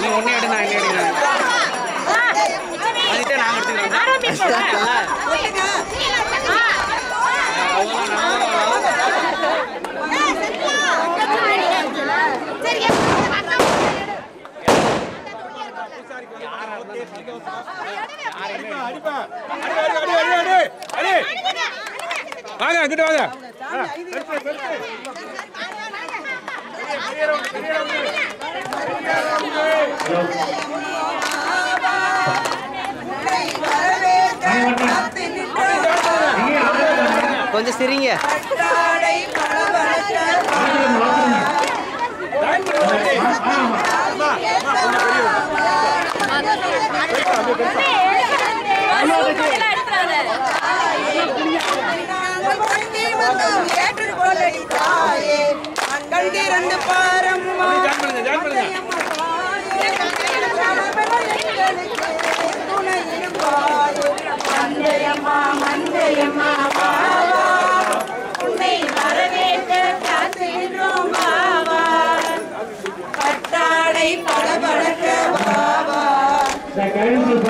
நீ ஒன்னே எடு நான் என்ன எடுக்கிறேன் நான் எடுத்துக்கிறேன் வாங்க அங்கிட்டு வாங்க கொஞ்சம் சிரிங்க. கண்டிரண்டு பாரம்மா துணை இருப்பாயே மந்தையம்மா மந்தையம்மா பாவா உன்னை வரவேற்க காத்திருந்தோம் பாவா பட்டாடை பளபளக்க கத்தம்